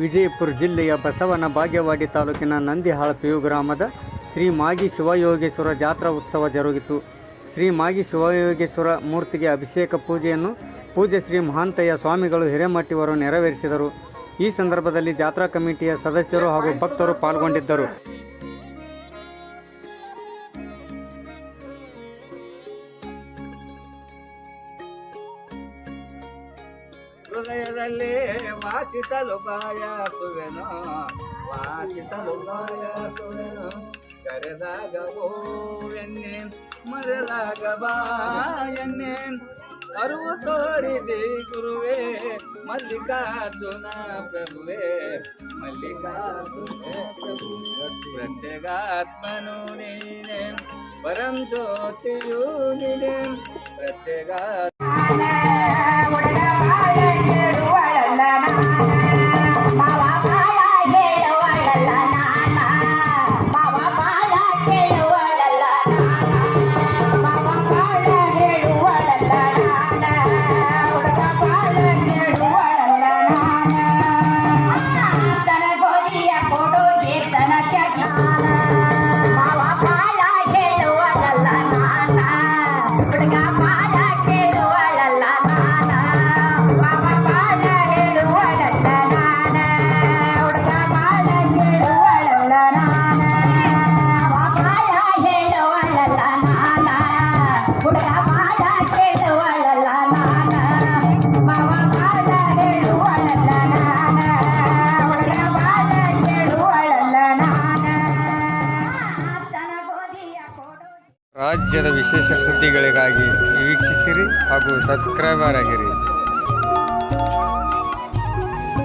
ವಿಜಯಪುರ ಜಿಲ್ಲೆಯ ಬಸವನ ಬಾಗೇವಾಡಿ ತಾಲೂಕಿನ ನಂದಿಹಾಳ ಪಿಯು ಗ್ರಾಮದ ಶ್ರೀ ಮಾಗಿ ಶಿವಯೋಗೇಶ್ವರ ಜಾತ್ರಾ ಉತ್ಸವ ಜರುಗಿತು. ಶ್ರೀ ಮಾಗಿ ಶಿವಯೋಗೇಶ್ವರ ಮೂರ್ತಿಗೆ ಅಭಿಷೇಕ ಪೂಜೆಯನ್ನು ಪೂಜೆ ಶ್ರೀ ಮಹಾಂತಯ್ಯ ಸ್ವಾಮಿಗಳು ಹಿರೇಮಠಿಯವರು ನೆರವೇರಿಸಿದರು. ಈ ಸಂದರ್ಭದಲ್ಲಿ ಜಾತ್ರಾ ಕಮಿಟಿಯ ಸದಸ್ಯರು ಹಾಗೂ ಭಕ್ತರು ಪಾಲ್ಗೊಂಡಿದ್ದರು. ಹೃದಯದಲ್ಲಿ ವಾಚಿಸಲು ಬಾಯಸುವೆನು ವಾಚಿಸಲು ಬಾಯಸುವೆನು ಕರೆದಾಗ ಓ ಎನ್ನೆ ಮರೆದಾಗ ಬಾ ಎನ್ನೆ ಅರಿವು ತೋರಿದೆ ಗುರುವೇ ಮಲ್ಲಿಕಾರ್ಜುನ ಪ್ರಭುವೇ ಮಲ್ಲಿಕಾರ್ಜುನ ಪ್ರಭು ಪ್ರತ್ಯೇಗಾತ್ಮನು ನೀನೆ ಪರಂ ಜ್ಯೋತಿಯು ನೀನೆ ಪ್ರತ್ಯೇಗ ರಾಜ್ಯದ ವಿಶೇಷ ಸುದ್ದಿಗಳಿಗಾಗಿ ವೀಕ್ಷಿಸಿರಿ ಹಾಗೂ ಸಬ್ಸ್ಕ್ರೈಬರ್ ಆಗಿರಿ.